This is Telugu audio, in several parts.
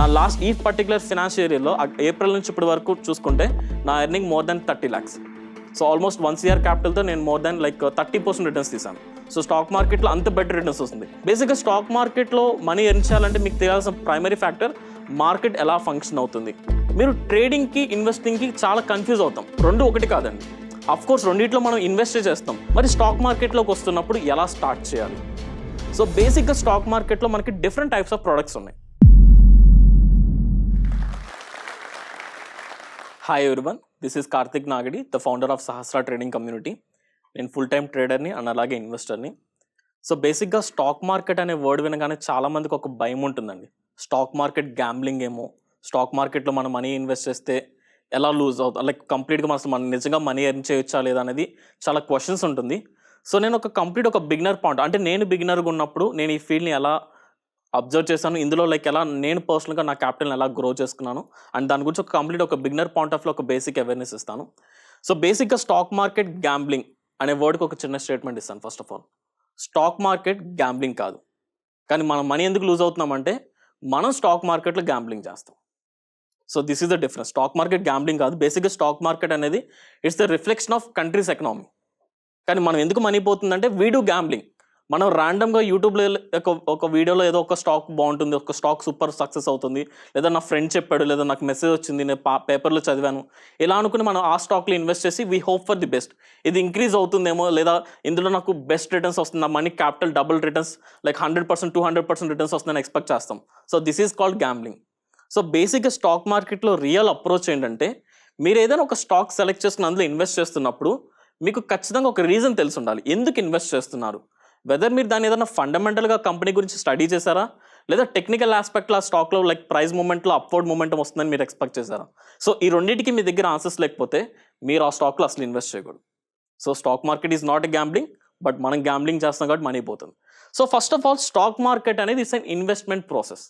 నా లాస్ట్ ఈ పర్టికులర్ ఫినాన్షియల్ ఇయర్లో ఏప్రిల్ నుంచి ఇప్పటి వరకు చూసుకుంటే నా earning more than thirty lakhs so almost one CR క్యాపిటల్తో నేను more than like thirty percent returns తీసాను సో స్టాక్ మార్కెట్లో అంత బెటర్ రిటర్న్స్ వస్తుంది. బేసిక్గా స్టాక్ మార్కెట్లో మనీ ఎర్న్ చేయాలంటే మీకు తెలియాల్సిన ప్రైమరీ ఫ్యాక్టర్ మార్కెట్ ఎలా ఫంక్షన్ అవుతుంది. మీరు ట్రేడింగ్కి ఇన్వెస్టింగ్కి చాలా కన్ఫ్యూజ్ అవుతాం. రెండు ఒకటి కాదండి. అఫ్ కోర్స్ మనం ఇన్వెస్ట్ చేస్తాం. మరి స్టాక్ మార్కెట్లోకి వస్తున్నప్పుడు ఎలా స్టార్ట్ చేయాలి? సో బేసిక్గా స్టాక్ మార్కెట్లో మనకి డిఫరెంట్ టైప్స్ ఆఫ్ ప్రొడక్ట్స్ ఉన్నాయి. Hi everyone this is Karthik Nagadi the founder of Sahasra trading community నేను ఫుల్ టైం ట్రేడర్ని అండ్ అలాగే ఇన్వెస్టర్ని సో బేసిక్గా స్టాక్ మార్కెట్ అనే వర్డ్ వినగానే చాలామందికి ఒక భయం ఉంటుందండి. స్టాక్ మార్కెట్ గ్యాంబ్లింగ్ ఏమో స్టాక్ మార్కెట్లో మనం మనీ ఇన్వెస్ట్ చేస్తే ఎలా లూజ్ అవుతుంది లైక్ కంప్లీట్గా మనం మనం నిజంగా మనీ ఎర్న్ చేయొచ్చా లేదా అనేది చాలా క్వశ్చన్స్ ఉంటుంది. సో నేను ఒక కంప్లీట్ ఒక బిగినర్ పాయింట్ అంటే నేను బిగినర్గా ఉన్నప్పుడు నేను ఈ ఫీల్డ్ని ఎలా అబ్జర్వ్ చేశాను. ఇందులో లైక్ ఎలా నేను పర్సనల్గా నా క్యాపిటల్ని ఎలా గ్రో చేసుకున్నాను అండ్ దాని గురించి ఒక కంప్లీట్ ఒక బిగినర్ పాయింట్ ఆఫ్ ఒక బేసిక్ అవేర్నెస్ ఇస్తాను. సో బేసిక్గా స్టాక్ మార్కెట్ గ్యాంబ్లింగ్ అనే వర్డ్కి ఒక చిన్న స్టేట్మెంట్ ఇస్తాను first of all. Stock market gambling కాదు. కానీ మనం మనీ ఎందుకు లూజ్ అవుతున్నామంటే మనం స్టాక్ మార్కెట్లో గ్యాంబ్లింగ్ చేస్తాం. So this is the difference. Stock market gambling కాదు. బేసిక్గా స్టాక్ మార్కెట్ అనేది it's the reflection of country's economy. కానీ మనం ఎందుకు మనీ పోతుందంటే వీడు గ్యాంబ్లింగ్. మనం ర్యాండమ్గా యూట్యూబ్లో ఒక ఒక వీడియోలో ఏదో ఒక స్టాక్ బాగుంటుంది ఒక స్టాక్ సూపర్ సక్సెస్ అవుతుంది. లేదా నా ఫ్రెండ్ చెప్పాడు లేదా నాకు మెసేజ్ వచ్చింది నేను పా పేపర్లో చదివాను. ఇలా అనుకుని మనం ఆ స్టాక్లో ఇన్వెస్ట్ చేసి we hope for the best ఇది ఇంక్రీజ్ అవుతుందేమో లేదా ఇందులో నాకు బెస్ట్ రిటర్న్స్ వస్తుంది నా money capital double returns like hundred percent two hundred percent returns వస్తుందని ఎక్స్పెక్ట్ చేస్తాం. So this is called gambling so బేసిక్గా స్టాక్ మార్కెట్లో రియల్ అప్రోచ్ ఏంటంటే మీరు ఏదైనా ఒక స్టాక్ సెలెక్ట్ చేసుకుని అందులో ఇన్వెస్ట్ చేస్తున్నప్పుడు మీకు ఖచ్చితంగా ఒక రీజన్ తెలిసి ఉండాలి. ఎందుకు ఇన్వెస్ట్ చేస్తున్నారు? వెదర్ మీరు దాన్ని ఏదైనా ఫండమెంటల్గా కంపెనీ గురించి స్టడీ చేశారా? లేదా టెక్నికల్ ఆస్పెక్ట్లో ఆ స్టాక్లో లైక్ ప్రైస్ మూమెంట్లో అప్వర్డ్ మూమెంట్ వస్తుందని మీరు ఎక్స్పెక్ట్ చేశారా? సో ఈ రెండింటికి మీ దగ్గర ఆన్సర్స్ లేకపోతే మీరు ఆ స్టాక్లో అసలు ఇన్వెస్ట్ చేయకూడదు. So stock market is not a gambling but మనం గ్యాంబ్లింగ్ చేస్తాం కాబట్టి మనీ పోతుంది. So first of all stock market అనేది it's an investment process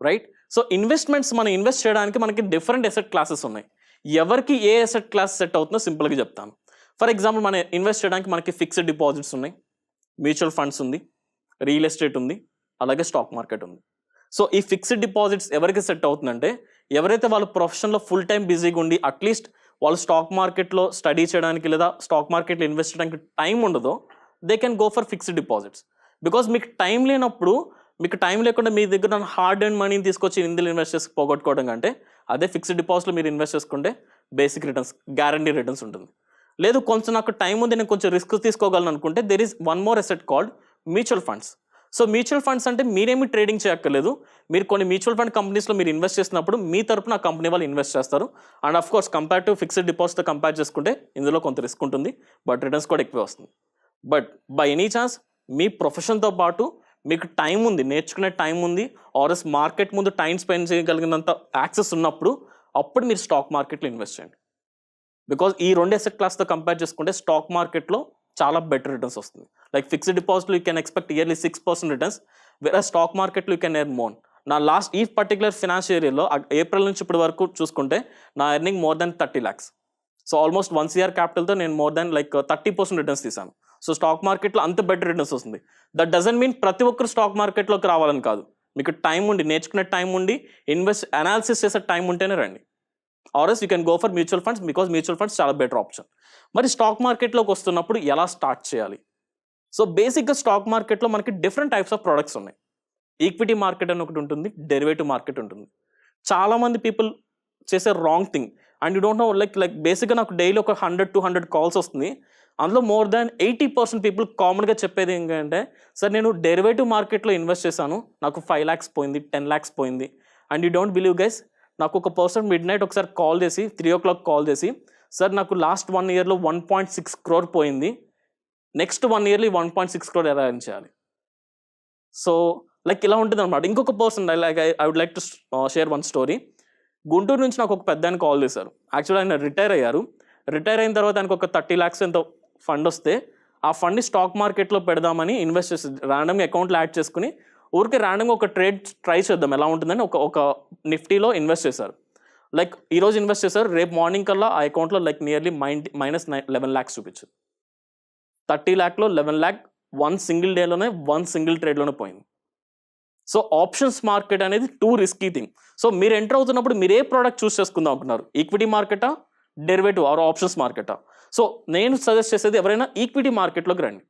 right so investments మనం ఇన్వెస్ట్ చేయడానికి మనకి డిఫరెంట్ ఎసెట్ క్లాసెస్ ఉన్నాయి. ఎవరికి ఏ ఎసెట్ క్లాస్ సెట్ అవుతుందో సింపుల్గా చెప్తాను. ఫర్ ఎగ్జాంపుల్ మనం ఇన్వెస్ట్ చేయడానికి మనకి ఫిక్స్డ్ డిపాజిట్స్ ఉన్నాయి. మ్యూచువల్ ఫండ్స్ ఉంది రియల్ ఎస్టేట్ ఉంది అలాగే స్టాక్ మార్కెట్ ఉంది. సో ఈ ఫిక్స్డ్ డిపాజిట్స్ ఎవరికి సెట్ అవుతుందంటే ఎవరైతే వాళ్ళ ప్రొఫెషన్లో ఫుల్ టైం బిజీగా ఉండి అట్లీస్ట్ వాళ్ళు స్టాక్ మార్కెట్లో స్టడీ చేయడానికి లేదా స్టాక్ మార్కెట్లో ఇన్వెస్ట్ చేయడానికి టైం ఉండదో they can go for fixed deposits because మీకు టైం లేనప్పుడు మీకు టైం లేకుండా మీ దగ్గర హార్డ్ అండ్ మనీని తీసుకొచ్చి ఇందులో ఇన్వెస్ట్ చేసి పోగొట్టుకోవడం కంటే అదే ఫిక్స్డ్ డిపాజిట్లో మీరు ఇన్వెస్ట్ చేసుకుంటే బేసిక్ రిటర్న్స్ గ్యారంటీ రిటర్న్స్ ఉంటుంది. లేదు కొంచెం నాకు టైం ఉంది నేను కొంచెం రిస్క్ తీసుకోగలను అనుకుంటే there is one more asset called mutual funds so mutual funds అంటే మీరేమి ట్రేడింగ్ చేయక్కర్లేదు. మీరు కొన్ని మ్యూచువల్ ఫండ్ కంపెనీస్లో మీరు ఇన్వెస్ట్ చేసినప్పుడు మీ తరపున ఆ కంపెనీ వాళ్ళు ఇన్వెస్ట్ చేస్తారు. And of course compare to fixed డిపాజిట్తో compare చేసుకుంటే ఇందులో కొంత రిస్క్ ఉంటుంది బట్ రిటర్న్స్ కూడా ఎక్కువ వస్తుంది. బట్ బై ఎనీ ఛాన్స్ మీ ప్రొఫెషన్తో పాటు మీకు టైం ఉంది నేర్చుకునే టైం ఉంది ఆర్ఎస్ మార్కెట్ ముందు టైం స్పెండ్ చేయగలిగినంత యాక్సెస్ ఉన్నప్పుడు అప్పుడు మీరు స్టాక్ మార్కెట్లో ఇన్వెస్ట్ చేయండి. బికాజ్ ఈ రెండు ఎసెట్ క్లాస్తో కంపేర్ చేసుకుంటే స్టాక్ మార్కెట్లో చాలా బెటర్ రిటర్న్స్ వస్తుంది. లైక్ ఫిక్స్డ్ డిపాజిట్లు you can expect yearly six percent returns వేరే స్టాక్ మార్కెట్లో యూ కెన్ ఎర్న్ మోన్ నా లాస్ట్ ఈ పర్టికులర్ ఫినాన్షియల్ ఇయర్లో ఏప్రిల్ నుంచి ఇప్పటి వరకు చూసుకుంటే నా earning more than thirty lakhs so almost one CR క్యాపిటల్తో నేను more than like thirty percent returns తీసాను సో స్టాక్ మార్కెట్లో అంత బెటర్ రిటర్న్స్ వస్తుంది. దట్ డజన్ మీన్ ప్రతి ఒక్కరు స్టాక్ మార్కెట్లోకి రావాలని కాదు. మీకు టైం ఉండి నేర్చుకునే టైం ఉండి ఇన్వెస్ట్ అనాలిసిస్ చేసే టైం ఉంటేనే రండి. Or else you can go for mutual funds because mutual funds చాలా బెటర్ ఆప్షన్ మరి స్టాక్ మార్కెట్లోకి వస్తున్నప్పుడు ఎలా స్టార్ట్ చేయాలి? సో బేసిక్గా స్టాక్ మార్కెట్లో మనకి డిఫరెంట్ టైప్స్ ఆఫ్ ప్రొడక్ట్స్ ఉన్నాయి. ఈక్విటీ మార్కెట్ అని ఒకటి ఉంటుంది డెరివేటివ్ మార్కెట్ ఉంటుంది. చాలామంది పీపుల్ చేసే wrong thing and you don't know like like బేసిక్గా నాకు డైలీ ఒక హండ్రెడ్ టూ హండ్రెడ్ కాల్స్ వస్తుంది. అందులో more than eighty percent people కామన్గా చెప్పేది ఏంటంటే సార్ నేను డెరివేటివ్ మార్కెట్లో ఇన్వెస్ట్ చేశాను. నాకు ఫైవ్ ల్యాక్స్ పోయింది టెన్ ల్యాక్స్ పోయింది. And you don't believe guys నాకు ఒక పర్సన్ మిడ్ నైట్ ఒకసారి కాల్ చేసి త్రీ ఓ క్లాక్ కాల్ చేసి సార్ నాకు లాస్ట్ వన్ ఇయర్లో వన్ పాయింట్ సిక్స్ క్రోర్ పోయింది. నెక్స్ట్ వన్ ఇయర్లో వన్ పాయింట్ సిక్స్ క్రోర్ ఎలా చేయాలి? సో లైక్ ఇలా ఉంటుంది అనమాట ఇంకొక person like I would like to share one story Guntur నుంచి నాకు ఒక పెద్ద ఆయన కాల్ చేశారు. యాక్చువల్ ఆయన రిటైర్ అయ్యారు. రిటైర్ అయిన తర్వాత ఆయనకు ఒక థర్టీ ల్యాక్స్ ఎంతో ఫండ్ వస్తే ఆ ఫండ్ని స్టాక్ మార్కెట్లో పెడదామని ఇన్వెస్ట్ చేసి ర్యాండమ్గా అకౌంట్లో యాడ్ చేసుకుని ఊరికే ర్యాండమ్గా ఒక ట్రేడ్ ట్రై చేద్దాం. ఎలా ఉంటుందని ఒక ఒక నిఫ్టీలో ఇన్వెస్ట్ చేశారు. లైక్ ఈరోజు ఇన్వెస్ట్ చేశారు. రేపు మార్నింగ్ కల్లా ఆ అకౌంట్లో like nearly mind minus nine eleven lakhs చూపించింది థర్టీ ల్యాక్లో లెవెన్ ల్యాక్ వన్ సింగిల్ డేలోనే వన్ సింగిల్ ట్రేడ్లోనే పోయింది. సో ఆప్షన్స్ మార్కెట్ అనేది టూ రిస్కీ థింగ్ సో మీరు ఎంటర్ అవుతున్నప్పుడు మీరు ఏ ప్రోడక్ట్ చూస్ చేసుకుందాం అనుకున్నారు? ఈక్విటీ మార్కెటా డెరివేటివ్ ఆర్ ఆప్షన్స్ మార్కెటా సో నేను సజెస్ట్ చేసేది ఎవరైనా ఈక్విటీ మార్కెట్లోకి రండి.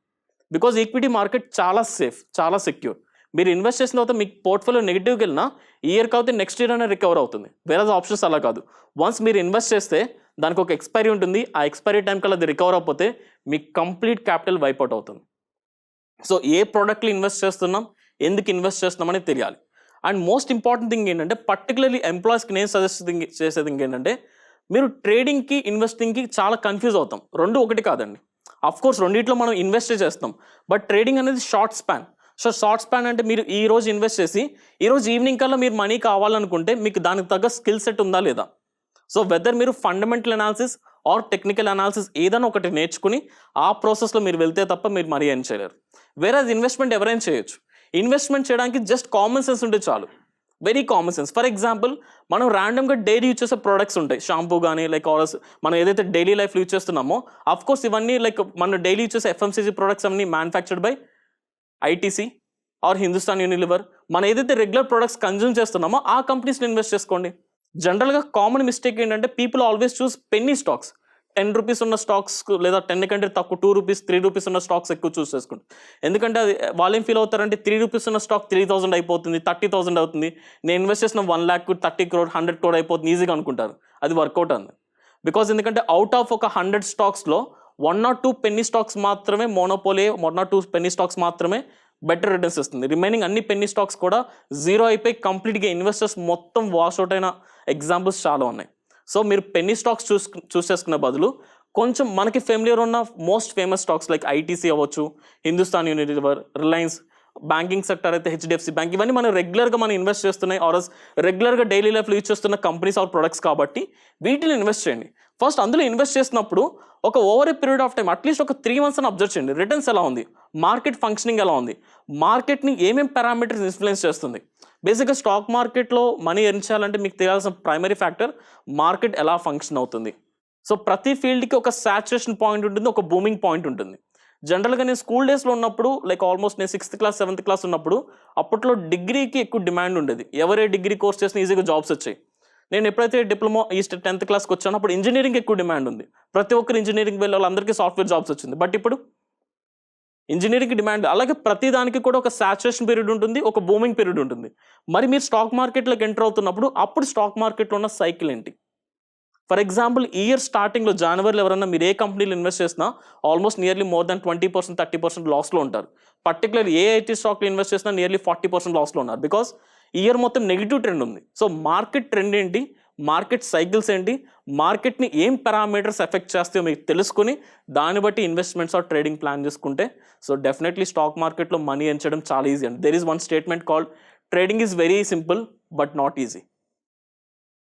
బికాజ్ ఈక్విటీ మార్కెట్ చాలా సేఫ్ చాలా సెక్యూర్ మీరు ఇన్వెస్ట్ చేసిన తర్వాత మీకు పోర్ట్ఫోలియో నెగిటివ్కి వెళ్ళినా ఈ ఇయర్ కాకపోతే నెక్స్ట్ ఇయర్ అనేది రికవర్ అవుతుంది. వేరే ఆప్షన్స్ అలా కాదు. వన్స్ మీరు ఇన్వెస్ట్ చేస్తే దానికి ఒక ఎక్స్పైరీ ఉంటుంది. ఆ ఎక్స్పైరీ టైం కల్లా అది రికవర్ అవ్వకపోతే మీకు కంప్లీట్ క్యాపిటల్ వైపౌట్ అవుతుంది. సో ఏ ప్రోడక్ట్లు ఇన్వెస్ట్ చేస్తున్నాం? ఎందుకు ఇన్వెస్ట్ చేస్తున్నాం అనేది తెలియాలి. అండ్ మోస్ట్ ఇంపార్టెంట్ థింగ్ ఏంటంటే పర్టికులర్లీ ఎంప్లాయీస్కి నేను సజెస్ట్ చేసేది ఏంటంటే మీరు ట్రేడింగ్కి ఇన్వెస్టింగ్కి చాలా కన్ఫ్యూజ్ అవుతాం. రెండు ఒకటి కాదండి. అఫ్ కోర్స్ మనం ఇన్వెస్ట్ చేస్తాం. బట్ ట్రేడింగ్ అనేది short span so short span అంటే మీరు ఈ రోజు ఇన్వెస్ట్ చేసి ఈరోజు ఈవినింగ్ కల్లా మీరు మనీ కావాలనుకుంటే మీకు దానికి తగ్గ స్కిల్ సెట్ ఉందా లేదా? సో వెదర్ మీరు fundamental analysis or technical analysis ఏదైనా ఒకటి నేర్చుకుని ఆ ప్రాసెస్లో మీరు వెళ్తే తప్ప మీరు మనీ ఏం చేయలేరు. వేరే ఇన్వెస్ట్మెంట్ ఎవరైనా చేయొచ్చు. ఇన్వెస్ట్మెంట్ చేయడానికి జస్ట్ కామన్ సెన్స్ ఉంటే చాలు. Very common sense for example మనం ర్యాండమ్గా డైలీ యూజ్ చేసే ప్రోడక్ట్స్ ఉంటాయి. షాంపూ కానీ లైక్ ఆరస్ మనం ఏదైతే డైలీ లైఫ్లో యూజ్ చేస్తున్నామో అఫ్కోర్స్ ఇవన్నీ లైక్ మన డైలీ యూజ్ చేసే ఎఫ్ఎంసీజీ ప్రోడక్ట్స్ అన్ని manufactured by ITC or Hindustan Unilever మనం ఏదైతే రెగ్యులర్ ప్రొడక్ట్స్ కన్జ్యూమ్ చేస్తున్నామో ఆ కంపెనీస్ని ఇన్వెస్ట్ చేసుకోండి. జనరల్గా కామన్ మిస్టేక్ ఏంటంటే people always choose penny stocks. Ten rupees ఉన్న స్టాక్స్ లేదా టెన్ కంటే తక్కువ టూ రూపీస్ త్రీ రూపీస్ ఉన్న స్టాక్స్ ఎక్కువ చూస్ చేసుకుంటారు ఎందుకంటే అది వాళ్ళు ఏం ఫీల్ అవుతారంటే త్రీ రూపీస్ ఉన్న స్టాక్ త్రీ థౌసండ్ అయిపోతుంది థర్టీ థౌసండ్ అవుతుంది. నేను ఇన్వెస్ట్ చేసిన one lakh thirty crore hundred crore అయిపోతుంది ఈజీగా అనుకుంటారు. అది వర్కౌట్ అంది బికాజ్ ఎందుకంటే అవుట్ ఆఫ్ ఒక హండ్రెడ్ స్టాక్స్లో one not two penny stocks మాత్రమే మోనోపోలే one not two penny stocks మాత్రమే బెటర్ రిటర్న్స్ ఇస్తుంది. రిమైనింగ్ అన్ని పెన్నీ స్టాక్స్ కూడా జీరో అయిపోయి కంప్లీట్గా ఇన్వెస్టర్స్ మొత్తం వాష్ అవుట్ అయిన ఎగ్జాంపుల్స్ చాలా ఉన్నాయి. సో మీరు పెన్నీ స్టాక్స్ చూస్ చూస్ చేసుకునే బదులు కొంచెం మనకి ఫెమిలియర్ ఉన్న most famous stocks like ITC అవ్వచ్చు Hindustan Unilever Reliance banking sector అయితే హెచ్డిఎఫ్సి బ్యాంక్. ఇవన్నీ మనం రెగ్యులర్గా మనం ఇన్వెస్ట్ చేస్తున్నాయి ఆర్ఎస్ రెగ్యులర్గా డైలీ లైఫ్లో యూజ్ చేస్తున్న కంపెనీస్ ఆర్ ప్రొడక్ట్స్ కాబట్టి వీటిని ఇన్వెస్ట్ చేయండి. ఫస్ట్ అందులో ఇన్వెస్ట్ చేసినప్పుడు ఒక over a period of time at least ఒక త్రీ మంత్స్ అని అబ్జర్వ్ చేయండి. రిటర్న్స్ ఎలా ఉంది? మార్కెట్ ఫంక్షనింగ్ ఎలా ఉంది? మార్కెట్ని ఏమేమి పారామీటర్స్ ఇన్ఫ్లుయెన్స్ చేస్తుంది? బేసిక్గా స్టాక్ మార్కెట్లో మనీ ఎర్న్ చేయాలంటే మీకు తెలియాల్సిన ప్రైమరీ ఫ్యాక్టర్ మార్కెట్ ఎలా ఫంక్షన్ అవుతుంది. సో ప్రతి ఫీల్డ్కి ఒక సాచురేషన్ పాయింట్ ఉంటుంది ఒక బూమింగ్ పాయింట్ ఉంటుంది. జనరల్గా నేను స్కూల్ డేస్లో ఉన్నప్పుడు లైక్ ఆల్మోస్ట్ నేను సిక్స్త్ క్లాస్ సెవెంత్ క్లాస్ ఉన్నప్పుడు అప్పట్లో డిగ్రీకి ఎక్కువ డిమాండ్ ఉండేది. ఎవరే డిగ్రీ కోర్స్ చేసిన ఈజీగా జాబ్స్ వచ్చాయి. నేను ఎప్పుడైతే డిప్లొమా ఈ టెన్త్ క్లాస్కి వచ్చానో అప్పుడు ఇంజనీరింగ్ ఎక్కువ డిమాండ్ ఉంది. ప్రతి ఒక్కరు ఇంజనీరింగ్ వెళ్ళే వాళ్ళందరికీ సాఫ్ట్వేర్ జాబ్స్ వచ్చింది. బట్ ఇప్పుడు ఇంజనీరింగ్ డిమాండ్ అలాగే ప్రతి దానికి కూడా ఒక సాచురేషన్ పీరియడ్ ఉంటుంది ఒక బూమింగ్ పీరియడ్ ఉంటుంది. మరి మీరు స్టాక్ మార్కెట్లోకి ఎంటర్ అవుతున్నప్పుడు అప్పుడు స్టాక్ మార్కెట్లో ఉన్న సైకిల్ ఏంటి? ఫర్ ఎగ్జాంపుల్ ఇయర్ స్టార్టింగ్లో జనవరిలో ఎవరైనా మీరు ఏ కంపెనీలో ఇన్వెస్ట్ చేసినా almost nearly more than twenty percent thirty percent లాస్లో ఉంటారు. పర్టికులర్ ఏ ఐటీ స్టాక్లో ఇన్వెస్ట్ చేసినా నియర్లీ ఫార్టీ పర్సెంట్ లాస్లో ఉన్నారు. బికాస్ ఇయర్ మొత్తం నెగిటివ్ ట్రెండ్ ఉంది. సో మార్కెట్ ట్రెండ్ ఏంటి? మార్కెట్ సైకిల్స్ ఏంటి? మార్కెట్ని ఏం పారామీటర్స్ ఎఫెక్ట్ చేస్తాయో మీకు తెలుసుకుని దాన్ని బట్టి ఇన్వెస్ట్మెంట్స్ ఆర్ ట్రేడింగ్ ప్లాన్ చేసుకుంటే సో డెఫినెట్లీ స్టాక్ మార్కెట్లో మనీ ఎంచడం చాలా ఈజీ అండి. There is one statement called trading is very simple but not easy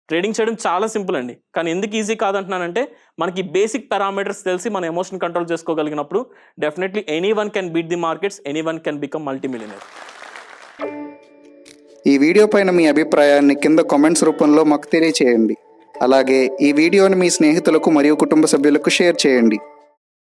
trading చేయడం చాలా సింపుల్ అండి. కానీ ఎందుకు ఈజీ కాదంటున్నానంటే మనకి బేసిక్ పారామీటర్స్ తెలిసి మన emotion control చేసుకోగలిగినప్పుడు definitely any one can beat the markets any one can become multi millionaire ఈ వీడియో పైన మీ అభిప్రాయాన్ని కింద కామెంట్స్ రూపంలో మాకు తెలియచేయండి. అలాగే ఈ వీడియోని మీ స్నేహితులకు మరియు కుటుంబ సభ్యులకు షేర్ చేయండి.